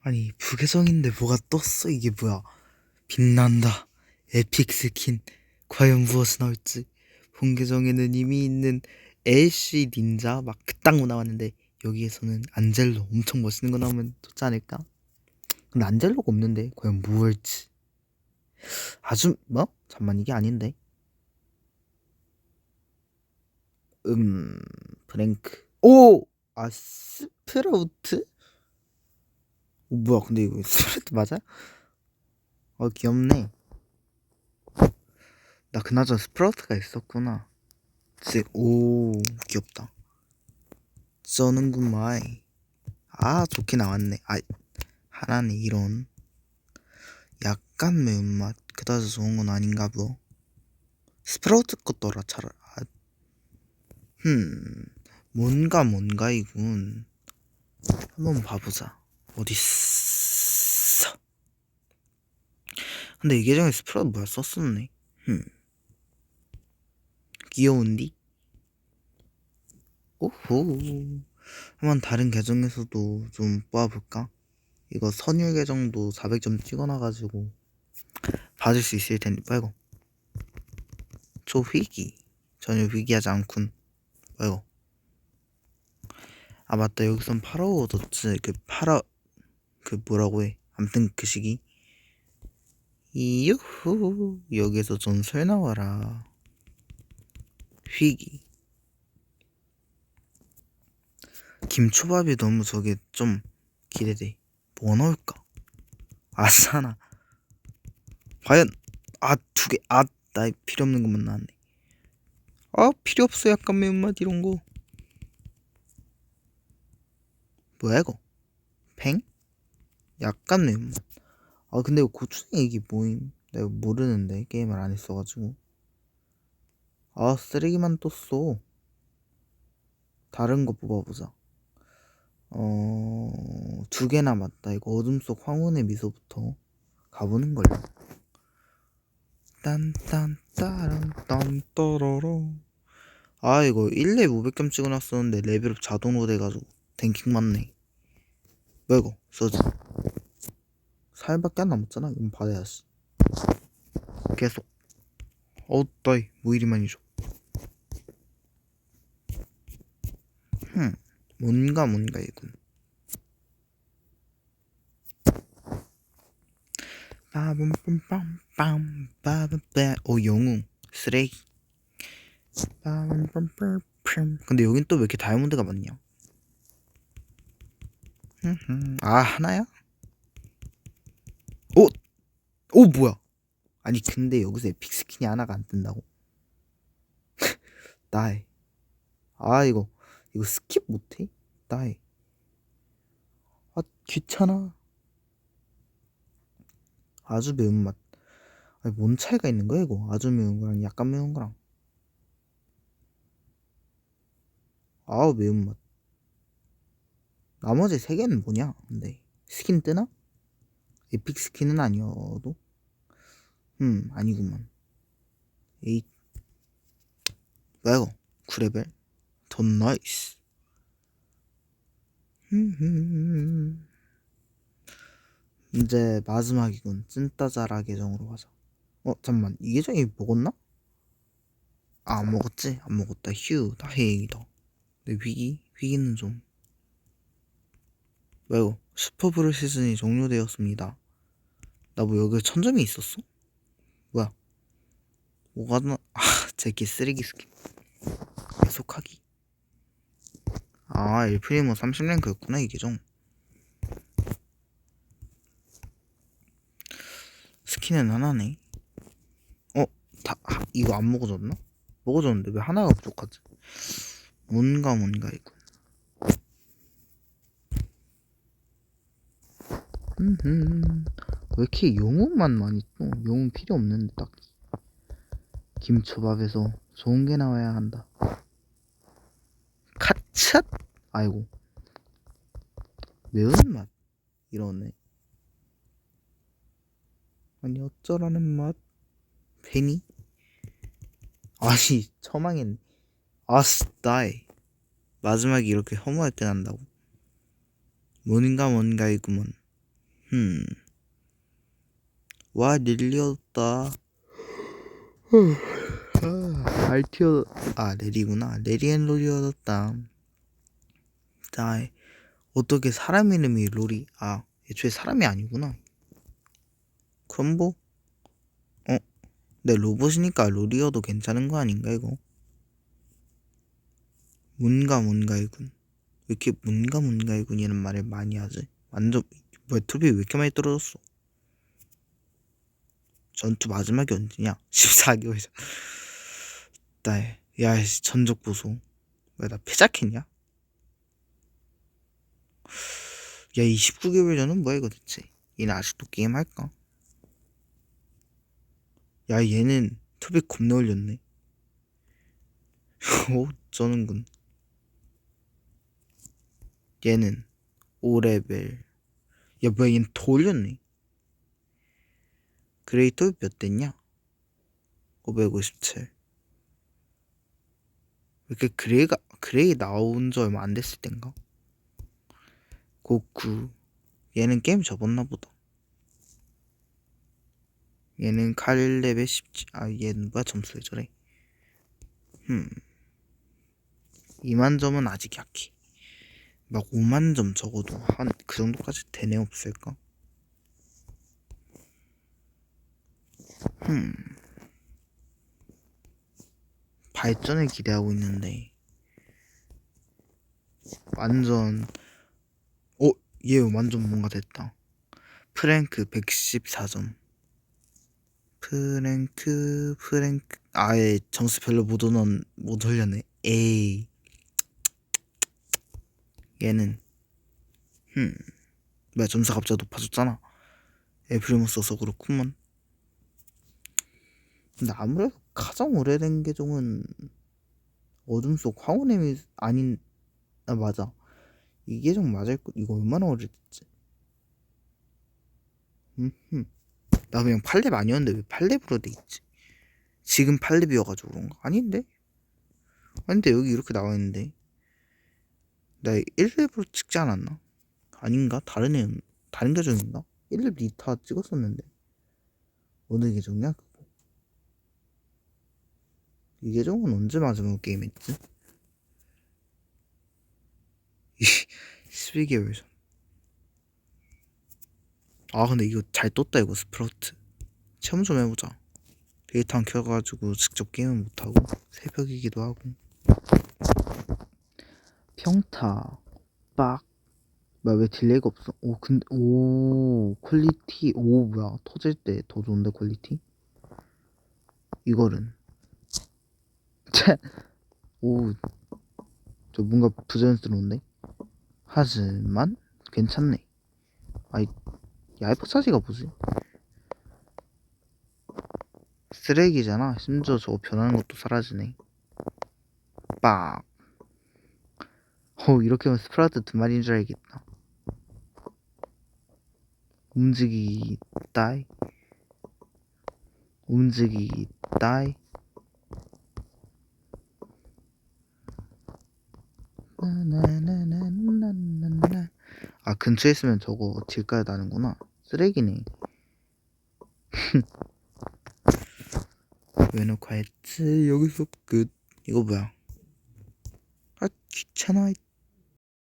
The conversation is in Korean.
아니 부계정인데 뭐가 떴어 이게 뭐야 빛난다 에픽 스킨 과연 무엇이 나올지 본 계정에는 이미 있는 애쉬 닌자 막 그딴 거 나왔는데 여기에서는 안젤로 엄청 멋있는 거 나오면 좋지 않을까? 근데 안젤로가 없는데 과연 뭐 할지 아주 뭐? 잠만 이게 아닌데 음 브랭크 오! 아 스프라우트? 어, 뭐야 근데 이거 스프라우트 맞아? 어 귀엽네. 나 그나저나 스프라우트가 있었구나. 지- 오 귀엽다. 써는구만. 아 좋게 나왔네. 아 하나는 이런. 약간 매운맛. 그다지 좋은 건 아닌가 보. 스프라우트 것더라 차라리. 아, 흠. 뭔가 뭔가이군. 한번 봐보자 어딨어? 근데 이 계정에 스프라우트 뭐야? 썼었네. 흠. 귀여운디? 오호. 한번 다른 계정에서도 좀 뽑아볼까? 이거 선율 계정도 400점 찍어놔가지고 받을 수 있을 텐데 빨고. 조휘기. 전혀 위기하지 않군. 빨고. 아 맞다. 여기선 파라오 얻었지 그 파라 그 뭐라고 해? 암튼 그 시기? 이유후 여기서 전설 나와라. 휘기. 김초밥이 너무 저게 좀 기대돼. 뭐 넣을까? 아싸나. 과연 아 두 개 아 나 필요 없는 것만 나왔네. 아 필요 없어 약간 매운맛 이런 거. 뭐야 이거? 팽 약간 매운맛 아 근데 고추냉이 이게 뭐임 내가 모르는데 게임을 안 했어가지고. 아 쓰레기만 떴어. 다른 거 뽑아보자. 어... 두 개나 맞다. 이거 어둠 속 황혼의 미소부터 가보는 걸로 딴딴 따란 딴따라라. 아 이거 1렙 500점 찍어놨었는데 레벨업 자동으로 돼가지고 댕킹 맞네. 뭐야 이거? 써지 살밖에 안 남았잖아 이건 받아야지 계속. 어우 따이 뭐 이리 많이 줘 흠, 뭔가 뭔가 이군 빠밤빰빰빰 빠밤빰. 오 영웅. 쓰레기. 빠밤빰빰 근데 여긴 또 왜 이렇게 다이아몬드가 많냐. 아 하나야? 오! 오 뭐야? 아니 근데 여기서 에픽 스킨이 하나가 안 뜬다고? 나이 아 이거. 이거 스킵 못해? 나이 아 귀찮아. 아주 매운맛. 아니 뭔 차이가 있는 거야 이거? 아주 매운 거랑 약간 매운 거랑. 아우 매운맛. 나머지 세 개는 뭐냐 근데? 스킨 뜨나? 에픽 스킨은 아니어도? 음 아니구만. 에이 이거 9레벨. 더 나이스. 이제 마지막이군. 찐따자라 계정으로 가자. 어 잠만. 이 계정이 먹었나? 아 안 먹었지? 안 먹었다. 휴 다행이다 근데 위기? 위기는 좀 이거 슈퍼브루 시즌이 종료되었습니다 나 뭐 여기 천점이 있었어? 뭐야 뭐가 나... 아 제기 쓰레기 스킨 계속하기 아 일프리모 30랭크였구나 이 계정 스킨은 하나네 어? 다 아, 이거 안 먹어졌나? 먹어졌는데 왜 하나가 부족하지? 뭔가 뭔가 이거 음흠. 왜 이렇게 영웅만 많이 또 영웅 필요 없는데 딱히 김초밥에서 좋은 게 나와야 한다. 카찹 아이고. 매운맛. 이러네. 아니 어쩌라는 맛? 괜히? 아니 처망했네. 아스 나이 마지막에 이렇게 허무할 때 난다고? 뭔가 뭔가이구먼 흠. 와. 아, 알티어, 아, 레리구나. 레리앤 롤이 얻었다. 자, 어떻게 사람 이름이 롤이, 아, 애초에 사람이 아니구나. 그럼 뭐, 어, 내 로봇이니까 롤이어도 괜찮은 거 아닌가, 이거? 문가 문가이군. 왜 이렇게 문가 문가이군이라는 말을 많이 하지? 완전, 뭐야, 투비 왜 이렇게 많이 떨어졌어? 전투 마지막이 언제냐? 14개월 전. 나, 야, 씨, 전적 보소. 왜, 나 패작했냐? 야, 29개월 전은 뭐야, 이거 대체? 얘는 아직도 게임 할까? 야, 얘는 투비 겁나 올렸네. 오, 저는군. 얘는 5레벨. 야, 뭐야, 더 올렸네. 그레이터 몇 됐냐? 557. 왜 이렇게 그레이가, 그레이 나온 지 얼마 안 됐을 땐가? 고쿠. 얘는 게임 접었나 보다. 얘는 칼 레벨 17. 아, 얘는 뭐야, 점수 왜 저래? 흠. 2만 점은 아직 약해. 막 5만 점 적어도 한 그 정도까지 되네 없을까? 흠. 발전을 기대하고 있는데. 완전. 어? 얘 완전 뭔가 됐다. 프랭크 114점. 프랭크 프랭크. 아예 점수 별로 못 올렸 못 올렸네. 에이 얘는 흠 뭐야 점수 갑자기 높아졌잖아. 애플리모 써서 그렇구먼. 근데 아무래도 가장 오래된 계정은 어둠 속 황혼의 아닌 아 맞아. 이 계정 맞을 거 이거 얼마나 오래됐지? 음흠. 나 그냥 8렙 아니었는데 왜 8렙으로 돼 있지? 지금 8렙이어가지고 그런가? 아닌데? 아닌데 여기 이렇게 나와 있는데 나 1렙으로 찍지 않았나 아닌가 다른 애 다른 계정인가 1렙 리타 찍었었는데 어느 계정이야 그거 이 계정은 언제 마지막 게임 했지? 12개월 전. 아, 근데 이거 잘 떴다, 이거 스프라우트. 체험 좀 해보자. 데이터 안 켜가지고 직접 게임은 못하고, 새벽이기도 하고. 평타, 빡. 뭐야, 왜 딜레이가 없어? 오, 근데, 오, 퀄리티, 오, 뭐야. 터질 때 더 좋은데, 퀄리티? 이거는. 오, 저 뭔가 부자연스러운데? 하지만 괜찮네. 아이, 야이퍼 차지가 뭐지? 쓰레기잖아. 심지어 저거 변하는 것도 사라지네. 빡. 어, 이렇게 하면 스프라우트 두 마리인 줄 알겠다. 움직이 따이. 움직이 따이. 아 근처에 있으면 저거 질가에 나는구나 쓰레기네 왜 놓고 했지 여기서 끝 이거 뭐야 아 귀찮아